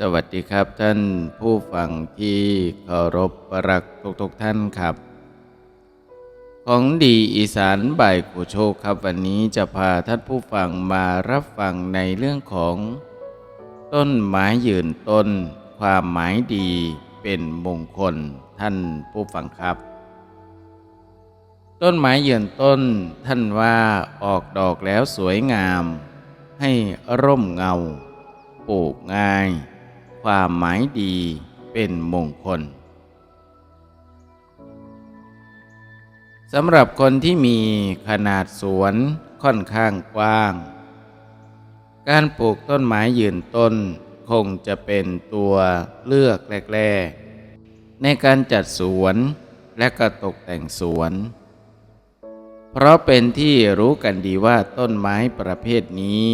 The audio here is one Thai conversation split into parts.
สวัสดีครับท่านผู้ฟังที่เคารพรักทุกๆทท่านครับ ของดีอีสานบ่ายกูโชคครับวันนี้จะพาท่านผู้ฟังมารับฟังในเรื่องของ ต้นไม้ยืนต้น ความหมายดีเป็นมงคลท่านผู้ฟังครับ ต้นไม้ยืนต้นท่านว่าออกดอกแล้วสวยงาม ให้ร่มเงา ปลูกง่าย ความหมายดีเป็นมงคลสำหรับคนที่มีขนาดสวนค่อนข้างกว้าง การปลูกต้นไม้ยืนต้นคงจะเป็นตัวเลือกแรกๆ ในการจัดสวนและก็ตกแต่งสวน เพราะเป็นที่รู้กันดีว่าต้นไม้ประเภทนี้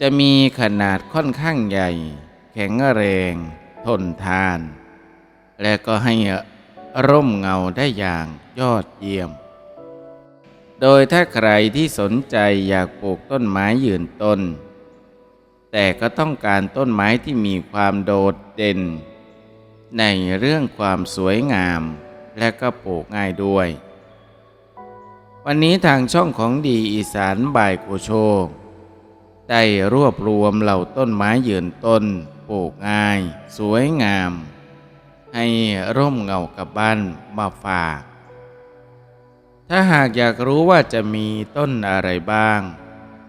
จะมีขนาดค่อนข้างใหญ่ แข็งแรง ทนทาน และก็ให้ร่มเงาได้อย่างยอดเยี่ยม โดยถ้าใครที่สนใจอยากปลูกต้นไม้ยืนต้น แต่ก็ต้องการต้นไม้ที่มีความโดดเด่น ในเรื่องความสวยงาม และก็ปลูกง่ายด้วย วันนี้ทางช่องของดีอีสานบายโกโชคได้รวบรวมเหล่าต้นไม้ยืนต้น ปลูกง่าย สวยงาม ให้ร่มเงากับบ้านมาฝาก ถ้าหากอยากรู้ว่าจะมีต้นอะไรบ้าง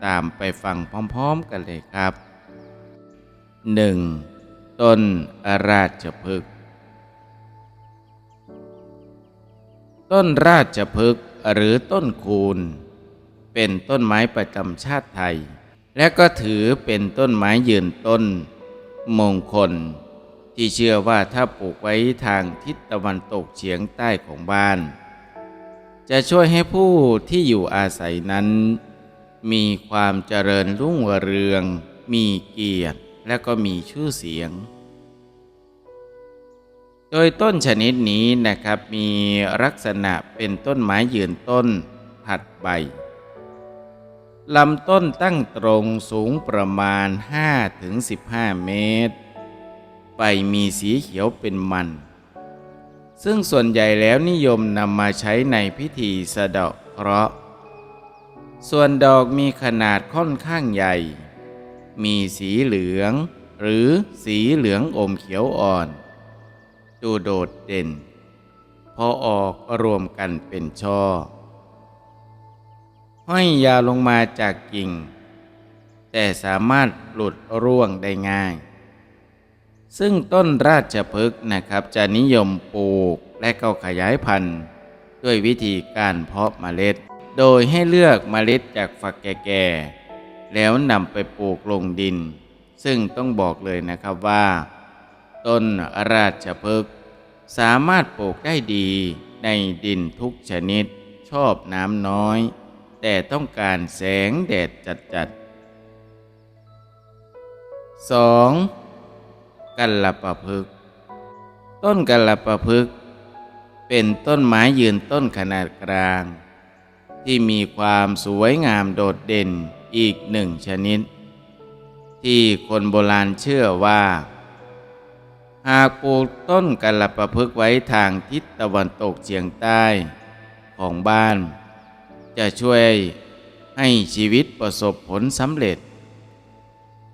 ตามไปฟังพร้อมๆกันเลยครับ 1. ต้นราชพฤกษ์ต้นราชพฤกษ์หรือต้นคูนเป็นต้นไม้ประจำชาติไทย และก็ถือเป็นต้นไม้ยืนต้น มงคล ที่เชื่อว่าถ้าปลูกไว้ทางทิศตะวันตกเฉียงใต้ของบ้าน จะช่วยให้ผู้ที่อยู่อาศัยนั้น มีความเจริญรุ่งเรือง มีเกียรติและก็มีชื่อเสียง โดยต้นชนิดนี้นะครับมีลักษณะเป็นต้นไม้ยืนต้นผัดใบ ลำต้นตั้งตรงสูงประมาณ 5-15 เมตร ใบมีสีเขียวเป็นมัน ซึ่งส่วนใหญ่แล้วนิยมนำมาใช้ในพิธีสะเดาะเคราะห์ ส่วนดอกมีขนาดค่อนข้างใหญ่ มีสีเหลือง หรือสีเหลืองอมเขียวอ่อน ดูโดดเด่น พอออกรวมกันเป็นช่อ ห้อยยาวลงมาจากกิ่ง แต่สามารถหลุดร่วงได้ง่าย ซึ่งต้นราชพฤกษ์นะครับจะนิยมปลูกและก็ขยายพันธุ์ ด้วยวิธีการเพาะเมล็ด โดยให้เลือกเมล็ดจากฝักแก่ๆแล้วนำไปปลูกลงดิน ซึ่งต้องบอกเลยนะครับว่า ต้นราชพฤกษ์สามารถปลูกได้ดีในดินทุกชนิดชอบน้ำน้อย แต่ต้องการแสงแดดจัดๆ 2. กัลลปะพฤกต้นกัลลปะพฤกเป็นต้นไม้ยืนต้นขนาดกลาง ที่มีความสวยงามโดดเด่นอีกหนึ่งชนิด ที่คนโบราณเชื่อว่า หากปลูกต้นกัลปะพฤกไว้ทางทิศตะวันตกเฉียงใต้ของบ้าน จะช่วยให้ชีวิตประสบผลสำเร็จ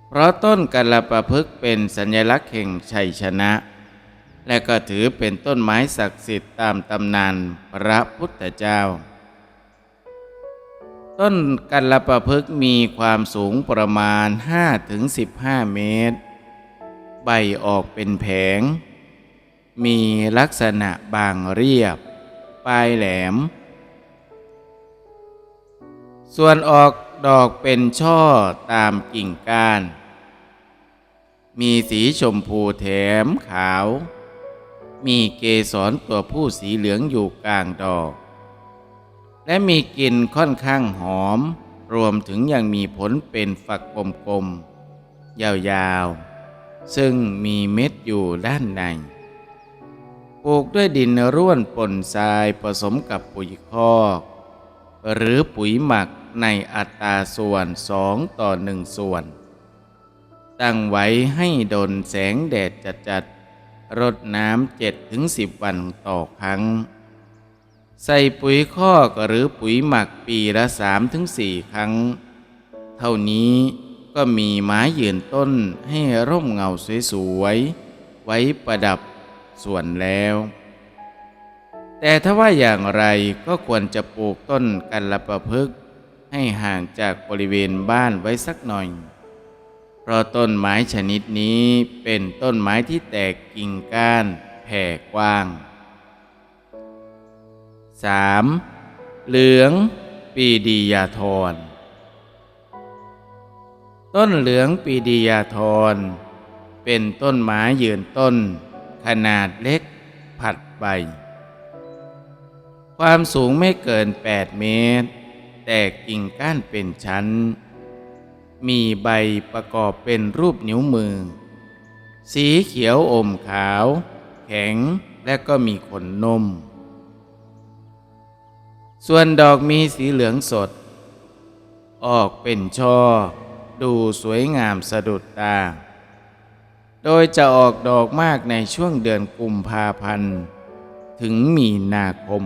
เพราะต้นกัลปะพฤกเป็นสัญลักษณ์แห่งชัยชนะ และก็ถือเป็นต้นไม้ศักดิ์สิทธิ์ตามตำนานพระพุทธเจ้า ต้นกัลปะพฤกมีความสูงประมาณ 5-15 เมตร ใบออกเป็นแผง มีลักษณะบางเรียบ ปลายแหลม ส่วนออกดอกเป็นช่อตามกิ่งก้าน มีสีชมพูแถมขาว มีเกสรตัวผู้สีเหลืองอยู่กลางดอก และมีกลิ่นค่อนข้างหอม รวมถึงยังมีผลเป็นฝักกลมๆ ยาวๆ ซึ่งมีเม็ดอยู่ด้านใน ปลูกด้วยดินร่วนปนทรายผสมกับปุ๋ยคอก หรือปุ๋ยหมัก ในอัตราส่วน2ต่อ1ส่วน ตั้งไว้ให้โดนแสงแดดจัดๆรดน้ำเจ็ดถึงสิบวันต่อครั้ง ใส่ปุ๋ยคอกหรือปุ๋ยหมักปีละสามถึงสี่ครั้ง เท่านี้ก็มีไม้ยืนต้นให้ร่มเงาสวยๆไว้ประดับส่วนแล้ว แต่ถ้าว่าอย่างไรก็ควรจะปลูกต้นกันละประพฤกษ์ ให้ห่างจากบริเวณบ้านไว้สักหน่อย เพราะต้นไม้ชนิดนี้เป็นต้นไม้ที่แตกกิ่งก้านแผ่กว้าง 3. เหลืองปีดียาธรต้นเหลืองปีดียาธรเป็นต้นไม้ยืนต้น ขนาดเล็กผัดใบ ความสูงไม่เกิน 8 เมตร แตกกิ่งก้านเป็นชั้น มีใบประกอบเป็นรูปนิ้วมือ สีเขียวอมขาว แข็งและก็มีขนนม ส่วนดอกมีสีเหลืองสด ออกเป็นช่อ ดูสวยงามสะดุดตา โดยจะออกดอกมากในช่วงเดือนกุมภาพันธ์ ถึงมีนาคม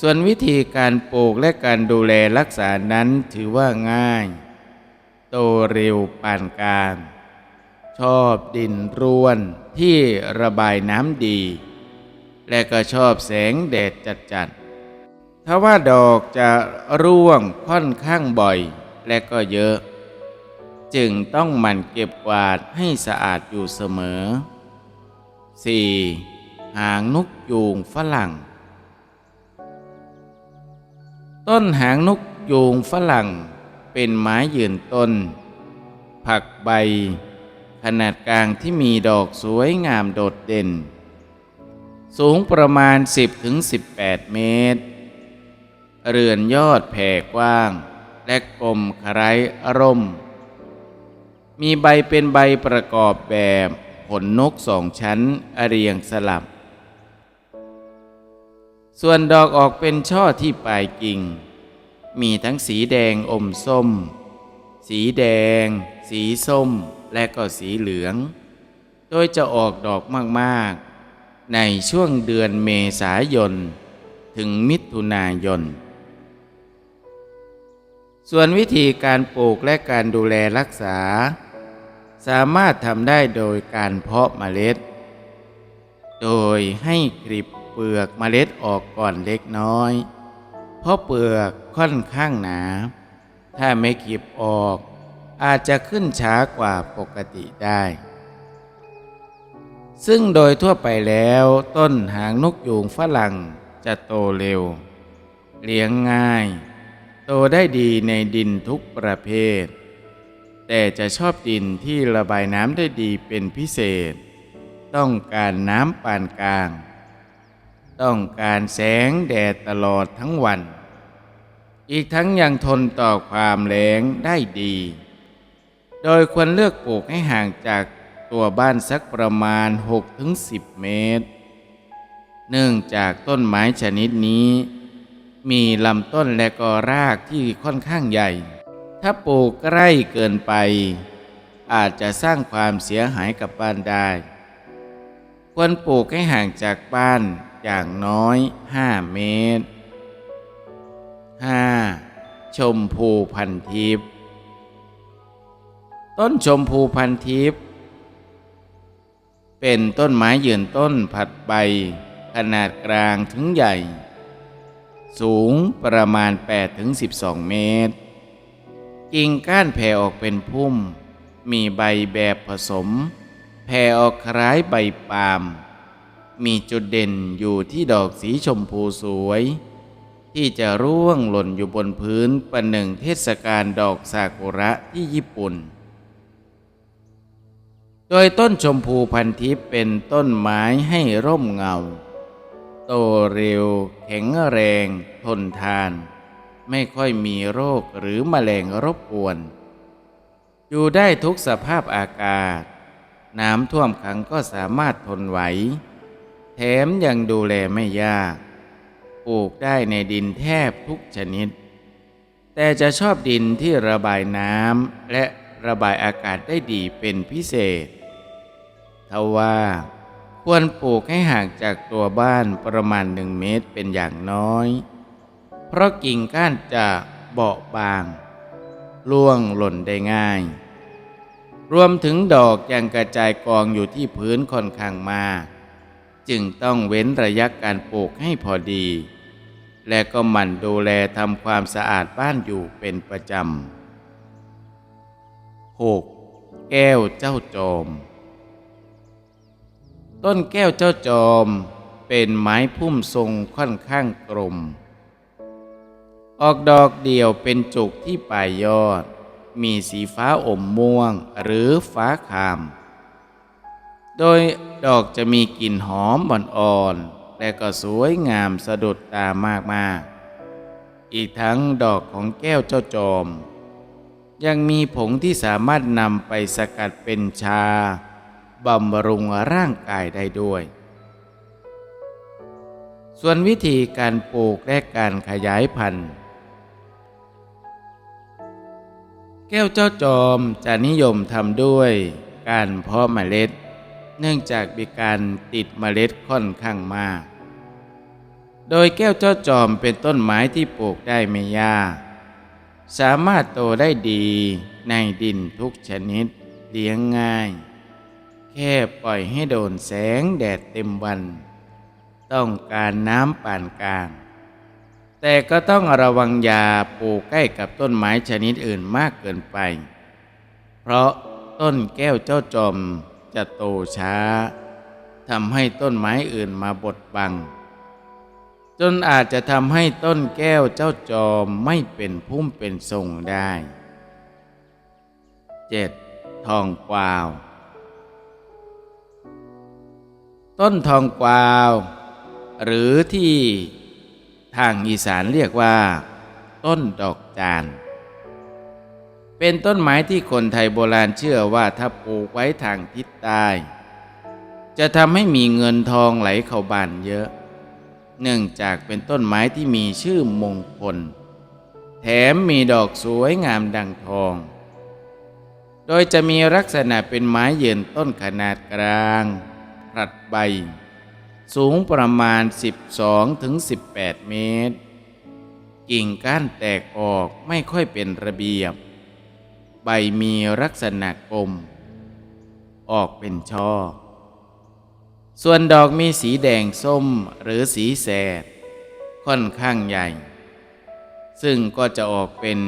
ส่วนวิธีการปลูกและการดูแลรักษานั้นถือว่าง่าย โตเร็วปานกลางชอบดินร่วนที่ระบายน้ำดี และก็ชอบแสงแดดจัดๆถ้าว่าดอกจะร่วงค่อนข้างบ่อย และก็เยอะ จึงต้องหมั่นเก็บกวาดให้สะอาดอยู่เสมอ 4. หางนกยูงฝรั่ง ต้นหางนกยูงฝรั่งเป็นไม้ยืนต้น ผักใบ ขนาดกลางที่มีดอกสวยงามโดดเด่น สูงประมาณ 10-18เมตร เรือนยอดแผ่กว้าง และกลมคล้ายร่ม มีใบเป็นใบประกอบแบบ ผลนกสองชั้นเรียงสลับ ส่วนดอกออกเป็นช่อที่ปลายกิ่ง มีทั้งสีแดงอมส้ม สีแดง สีส้ม และก็สีเหลือง โดยจะออกดอกมากๆ ในช่วงเดือนเมษายน ถึงมิถุนายน ส่วนวิธีการปลูกและการดูแลรักษา สามารถทำได้โดยการเพาะเมล็ด โดยให้กริบ เปลือกเมล็ดออกก่อนเล็กน้อย เพราะเปลือกค่อนข้างหนา ถ้าไม่กริบออก อาจจะขึ้นช้ากว่าปกติได้ ซึ่งโดยทั่วไปแล้วต้นหางนกยูงฝรั่งจะโตเร็ว เลี้ยงง่าย โตได้ดีในดินทุกประเภท แต่จะชอบดินที่ระบายน้ำได้ดีเป็นพิเศษ ต้องการน้ำปานกลาง ต้องการแสงแดดตลอดทั้งวัน อีกทั้งยังทนต่อความแล้งได้ดี โดยควรเลือกปลูกให้ห่างจากตัวบ้านสักประมาณ 6-10 เมตร เนื่องจากต้นไม้ชนิดนี้ มีลำต้นและก็รากที่ค่อนข้างใหญ่ ถ้าปลูกใกล้เกินไป อาจจะสร้างความเสียหายกับบ้านได้ ควรปลูกให้ห่างจากบ้าน อย่างน้อย 5 เมตร 5. ชมพูพันทิพย์ต้นชมพูพันทิพย์เป็นต้นไม้ยืนต้นผัดใบ ขนาดกลางถึงใหญ่ สูงประมาณ 8-12 เมตร กิ่งก้านแผ่ออกเป็นพุ่ม มีใบแบบผสม แผ่ออกคล้ายใบปาล์ม มีจุดเด่นอยู่ที่ดอกสีชมพูสวย ที่จะร่วงหล่นอยู่บนพื้นประหนึ่งเทศกาลดอกซากุระที่ญี่ปุ่น โดยต้นชมพูพันทิพย์เป็นต้นไม้ให้ร่มเงา โตเร็ว แข็งแรง ทนทาน ไม่ค่อยมีโรคหรือมแมลงรบกวน อยู่ได้ทุกสภาพอากาศ น้ำท่วมขังก็สามารถทนไหว แถมยังดูแลไม่ยาก ปลูกได้ในดินแทบทุกชนิด แต่จะชอบดินที่ระบายน้ำและระบายอากาศได้ดีเป็นพิเศษทว่า ควรปลูกให้ห่างจากตัวบ้านประมาณหนึ่งเมตรเป็นอย่างน้อย เพราะกิ่งก้านจะเบาบางร่วงหล่นได้ง่าย รวมถึงดอกยังกระจายกองอยู่ที่พื้นค่อนข้างมาก จึงต้องเว้นระยะการปลูกให้พอดี และก็หมั่นดูแลทำความสะอาดบ้านอยู่เป็นประจำ 6. แก้วเจ้าจอม ต้นแก้วเจ้าจอม เป็นไม้พุ่มทรงค่อนข้างกลม ออกดอกเดี่ยวเป็นจุกที่ปลายยอด มีสีฟ้าอมม่วงหรือฟ้าคาม โดยดอกจะมีกลิ่นหอมอ่อนๆและก็สวยงามสะดุดตามากๆ อีกทั้งดอกของแก้วเจ้าจอม ยังมีผงที่สามารถนำไปสกัดเป็นชาบำรุงร่างกายได้ด้วย ส่วนวิธีการปลูกและการขยายพันธุ์ แก้วเจ้าจอมจะนิยมทำด้วยการเพาะเมล็ด เนื่องจากมีการติดเมล็ดค่อนข้างมาก โดยแก้วเจ้าจอมเป็นต้นไม้ที่ปลูกได้ไม่ยาก สามารถโตได้ดีในดินทุกชนิดเลี้ยงง่าย แค่ปล่อยให้โดนแสงแดดเต็มวัน ต้องการน้ำปานกลาง แต่ก็ต้องระวังยาปลูกใกล้กับต้นไม้ชนิดอื่นมากเกินไป เพราะต้นแก้วเจ้าจอม จะโตช้าทำให้ต้นไม้อื่นมาบดบัง จนอาจจะทำให้ต้นแก้วเจ้าจอมไม่เป็นพุ่มเป็นทรงได้ 7. ทองกวาว ต้นทองกวาว หรือที่ทางอีสานเรียกว่า ต้นดอกจาน เป็นต้นไม้ที่คนไทยโบราณเชื่อว่าถ้าปลูกไว้ทางทิศใต้ จะทำให้มีเงินทองไหลเข้าบ้านเยอะ เนื่องจากเป็นต้นไม้ที่มีชื่อมงคล แถมมีดอกสวยงามดังทอง โดยจะมีลักษณะเป็นไม้เยืนต้นขนาดกลางผลัดใบ สูงประมาณ 12-18ถึง18เมตร กิ่งก้านแตกออกไม่ค่อยเป็นระเบียบ ใบมีลักษณะกลม ออกเป็นช่อ ส่วนดอกมีสีแดงส้มหรือสีแสด ค่อนข้างใหญ่ ซึ่งก็จะออกเป็น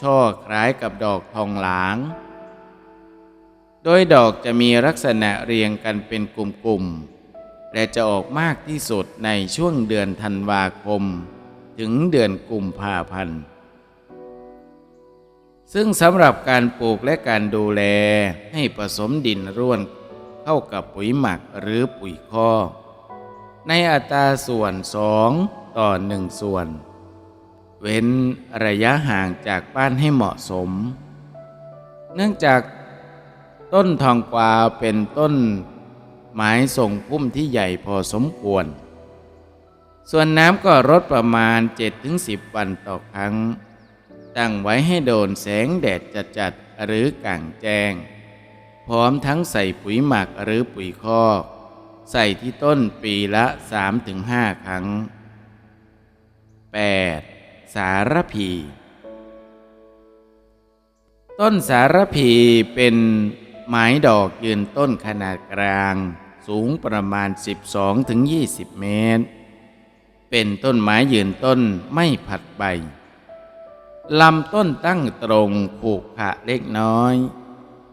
ช่อคล้ายกับดอกทองหลาง โดยดอกจะมีลักษณะเรียงกันเป็นกลุ่มๆ และจะออกมากที่สุดในช่วงเดือนธันวาคม ถึงเดือนกุมภาพันธ์ ซึ่งสำหรับการปลูกและการดูแลให้ผสมดินร่วนเข้ากับปุ๋ยหมักหรือปุ๋ยคอกในอัตราส่วน 2 ต่อ 1 ส่วน เว้นระยะห่างจากบ้านให้เหมาะสม เนื่องจากต้นทองกวาเป็นต้นไม้ส่งพุ่มที่ใหญ่พอสมควร ส่วนน้ำก็รดประมาณ 7-10 วันต่อครั้ง ตั้งไว้ให้โดนแสงแดดจัดๆหรือกลางแจ้ง พร้อมทั้งใส่ปุ๋ยหมักหรือปุ๋ยคอกใส่ที่ต้นปีละ 3-5 ครั้ง 8. สารพี ต้นสารพีเป็นไม้ดอกยืนต้นขนาดกลาง สูงประมาณ 12-20 เมตร เป็นต้นไม้ยืนต้นไม่ผัดใบ ลำต้นตั้งตรงขูกขะเล็กน้อย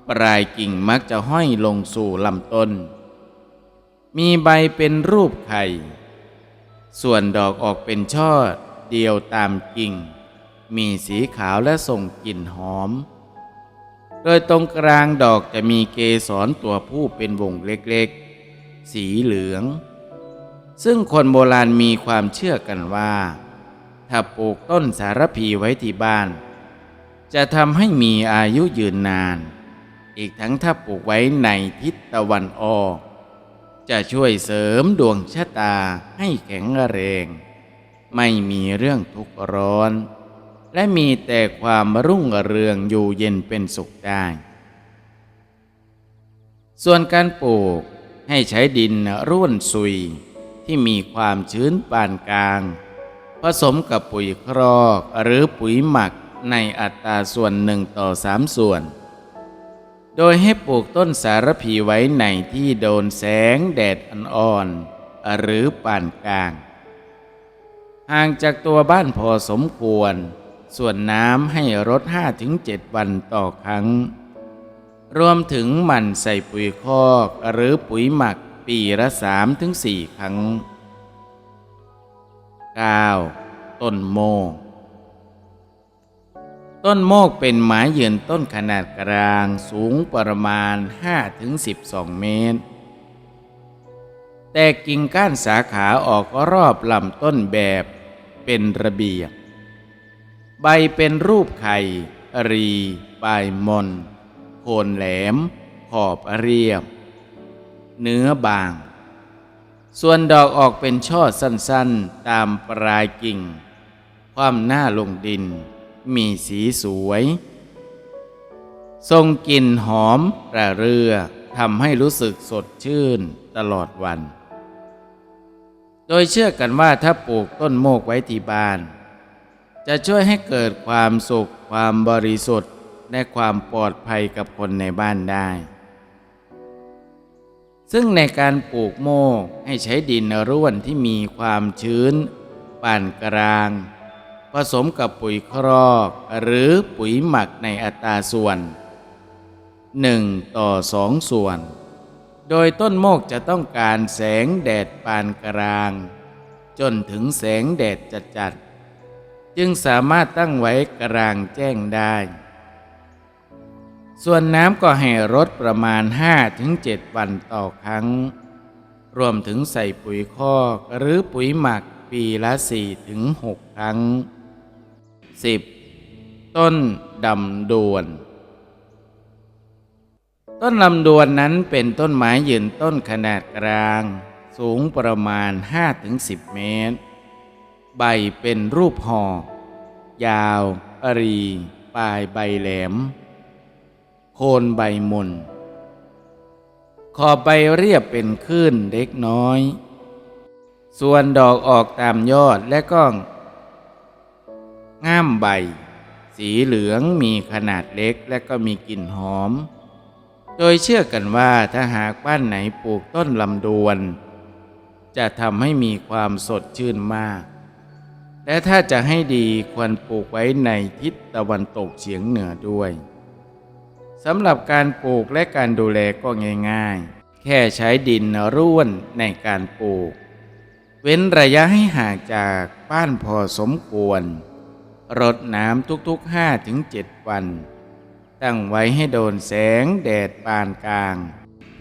ปลายกิ่งมักจะห้อยลงสู่ลำต้น มีใบเป็นรูปไข่ ส่วนดอกออกเป็นช่อเดียวตามกิ่ง มีสีขาวและส่งกลิ่นหอม โดยตรงกลางดอกจะมีเกสรตัวผู้เป็นวงเล็กๆ สีเหลือง ซึ่งคนโบราณมีความเชื่อกันว่า ถ้าปลูกต้นสารพีไว้ที่บ้าน จะทำให้มีอายุยืนนาน อีกทั้งถ้าปลูกไว้ในทิศตะวันออก จะช่วยเสริมดวงชะตาให้แข็งแรง ไม่มีเรื่องทุกข์ร้อน และมีแต่ความรุ่งเรืองอยู่เย็นเป็นสุขได้ ส่วนการปลูกให้ใช้ดินร่วนซุยที่มีความชื้นปานกลาง ผสมกับปุ๋ยครอกหรือปุ๋ยหมักในอัตราส่วนหนึ่งต่อสามส่วน โดยให้ปลูกต้นสารพีไว้ในที่โดนแสงแดดอ่อนๆหรือปานกลาง ห่างจากตัวบ้านพอสมควร ส่วนน้ำให้รด5-7 วันต่อครั้ง รวมถึงหมั่นใส่ปุ๋ยคอกหรือปุ๋ยหมักปีละ3-4 ครั้ง 9. ต้นโมก ต้นโมกเป็นไม้ยืนต้นขนาดกลางสูงประมาณ 5-12 เมตร แต่กิ่งก้านสาขาออกรอบลำต้นแบบเป็นระเบียบ ใบเป็นรูปไข่ รีปลายมน โคนแหลม ขอบเรียบ เนื้อบาง ส่วนดอกออกเป็นช่อสั้นๆ ตามปลายกิ่ง ความหน้าลงดิน มีสีสวย ทรงกลิ่นหอมระเรือทำให้รู้สึกสดชื่นตลอดวัน โดยเชื่อกันว่าถ้าปลูกต้นโมกไว้ที่บ้าน จะช่วยให้เกิดความสุขความบริสุทธิ์และความปลอดภัยกับคนในบ้านได้ ซึ่งในการปลูกโมกให้ใช้ดินร่วนที่มีความชื้นปานกลาง ผสมกับปุ๋ยครอกหรือปุ๋ยหมักในอัตราส่วน 1 ต่อ 2 ส่วน โดยต้นโมกจะต้องการแสงแดดปานกลาง จนถึงแสงแดดจัดๆจึงสามารถตั้งไว้กลางแจ้งได้ ส่วนน้ำก็ให้รดประมาณ 5-7 วันต่อครั้ง รวมถึงใส่ปุ๋ยคอกหรือปุ๋ยหมักปีละ 4-6 ครั้ง 10. ต้นดำดวน ต้นลำดวนนั้นเป็นต้นไม้ยืนต้นขนาดกลาง สูงประมาณ 5-10 เมตร ใบเป็นรูปหอกยาว อรี ปลายใบแหลม โคนใบมนขอใบเรียบเป็นคลื่นเล็กน้อย ส่วนดอกออกตามยอดและก็ง่ามใบ สีเหลืองมีขนาดเล็กและก็มีกลิ่นหอม โดยเชื่อกันว่าถ้าหากบ้านไหนปลูกต้นลำดวน จะทำให้มีความสดชื่นมาก และถ้าจะให้ดีควรปลูกไว้ในทิศตะวันตกเฉียงเหนือด้วย สำหรับการปลูกและการดูแลก็ง่าย ๆ แค่ใช้ดินร่วนในการปลูก เว้นระยะให้ห่างจากบ้านพอสมควร รดน้ำทุกๆ5ถึง7วัน ตั้งไว้ให้โดนแสงแดดปานกลาง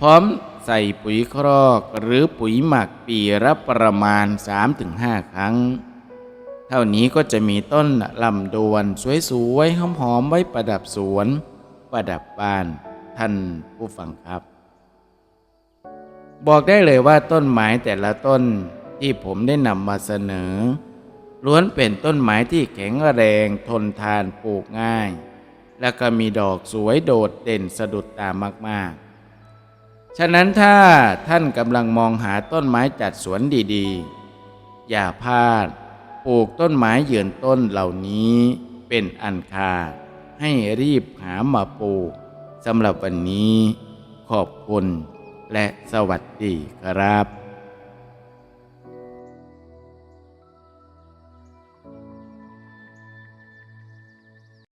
พร้อมใส่ปุ๋ยครอกหรือปุ๋ยหมักปีละประมาณ 3-5 ครั้ง เท่านี้ก็จะมีต้นลำดวนสวยๆหอมๆไว้ประดับสวน ประดับบ้านท่านผู้ฟังครับ บอกได้เลยว่าต้นไม้แต่ละต้นที่ผมได้นำมาเสนอ ล้วนเป็นต้นไม้ที่แข็งแรงทนทานปลูกง่าย และก็มีดอกสวยโดดเด่นสะดุดตามากๆ ฉะนั้นถ้าท่านกำลังมองหาต้นไม้จัดสวนดีๆ อย่าพลาดปลูกต้นไม้ยืนต้นเหล่านี้เป็นอันคาด ให้รีบหามาปูสำหรับวันนี้ ขอบคุณและสวัสดีครับ